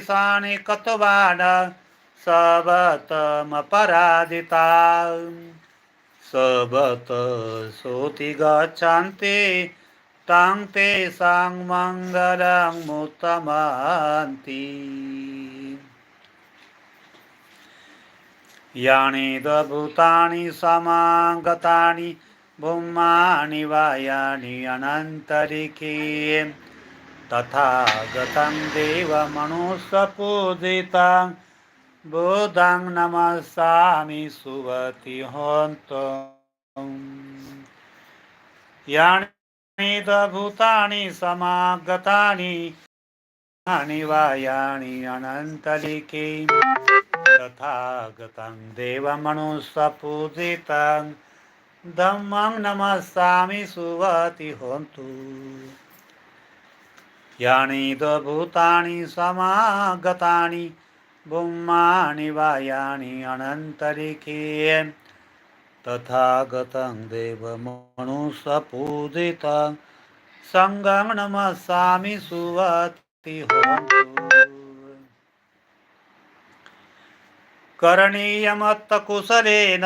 साने कतवाड सबतमपरादिता सबत सोति गच्छन्ति तं ते मङ्गलं मुत्तमन्ति यानि दभूतानि समागतानि भूमानि वायानि अनन्तरिकी तथा गतं देवमनुष्यपूजितं बोधं नमस्सामि सुवति होन्तम् यानि दभूतानि समागतानि यानि वायानि अनन्तलिके तथा गतं देवमनुष्यपूजितं धम्मं नमस्सामि सुवति होन्तु यानि भूतानि समागतानि बुम्माणि वा यानि अनन्तरिके तथा गतं देवमनुष्यपूजितं सङ्गं नमस्सामि सुवति करणीयमत्तकुशलेन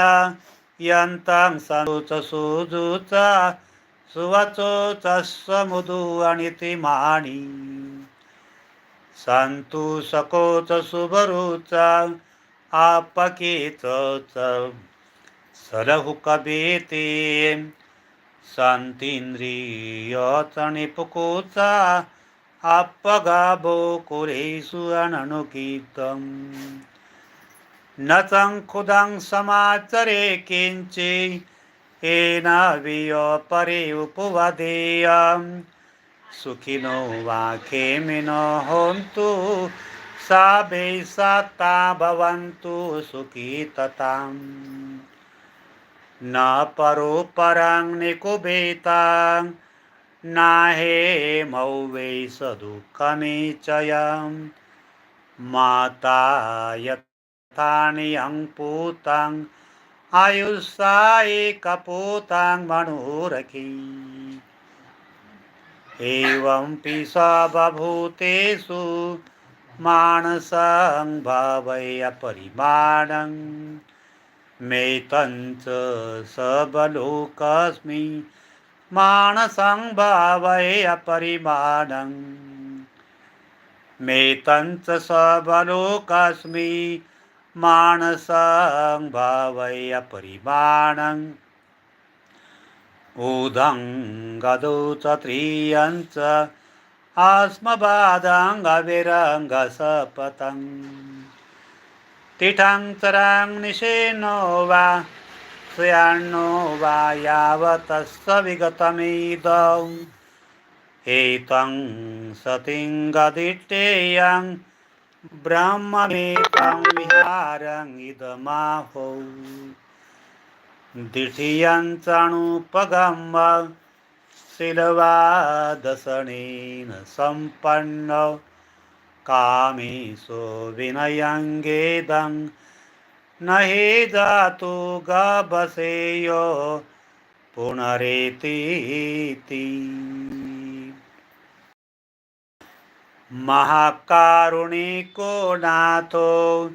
यन्तं सनुच सुजुचा सुवचोच समुदु अणितिमाणि सन्तु सकोच शुभरुच आपकेच सरहु कबेते सन्तीन्द्रियच निपुकोच अपगाभो कुरेषु अननुगीतम् न चङ्खुदं समाचरे किञ्चि येन वियोपरे उपवदेयं। सुखिनो वा खेमिनो होन्तु सा सत्ता भवन्तु सुखी तताम्। न परोपरं निकुबेतां नाहे मौ वै सदुःखमेचयं माता यत् अङ्पूतां आयुष्सा कपोतां मनोरखी एवं स माणसं मानसं भावय परिमाणं। मेतञ्च सबलोकस्मि मानसं भावय परिमाणं। मेतञ्च सबलोकस्मि मानसं भावय परिमाणं। ऊदं गदौ च त्रियञ्च आस्मबादाङ्गविरङ्गसपतं तिठं चरां निशेनो वा स्वयान्नो वा यावतस्य विगतमिदौ एतं सतिं गदिष्टेयं विहारं इदमाहो. द्वितीयञ्चाणुपगम्ब शिलवादशनेन सम्पन्न कामेशो विनयङ्गेदं न हि जातु गभसेयो पुनरेतीति. મહાકારુણિકો નાથો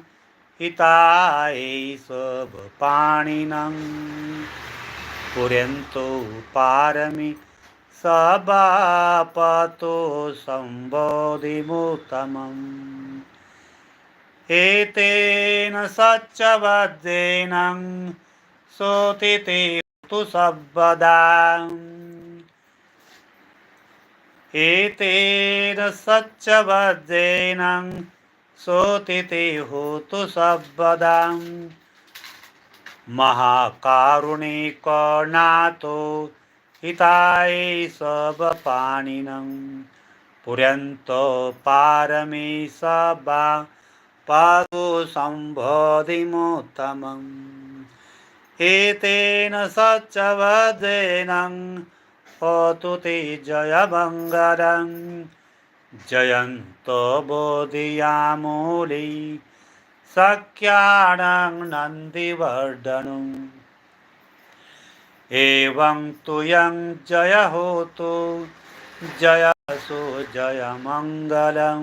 હિતાય સ્વપાણિનં પુર્યંતો પારમી સબાપતો સંબોધિમુતમં એતેન સચ્ચવદ્દેન સોતિતે તુ સબ્બદા एतेन सच्चवद्येन सोतिते होतु सर्वदां महाकारुणिकर्णातो हिताय सबपाणिनं पुर्यन्तो पारमे सबा पादो सम्बोधिमुत्तमम् एतेन सच्चवदेनं होतु ते जयमङ्गलं जयन्तो बोधियामूली सख्याणां नन्दिवर्धनम् एवं तुयं जय होतु जयसो जयमङ्गलं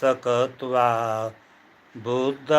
सकत्वा बुद्धरतनाङ्गो।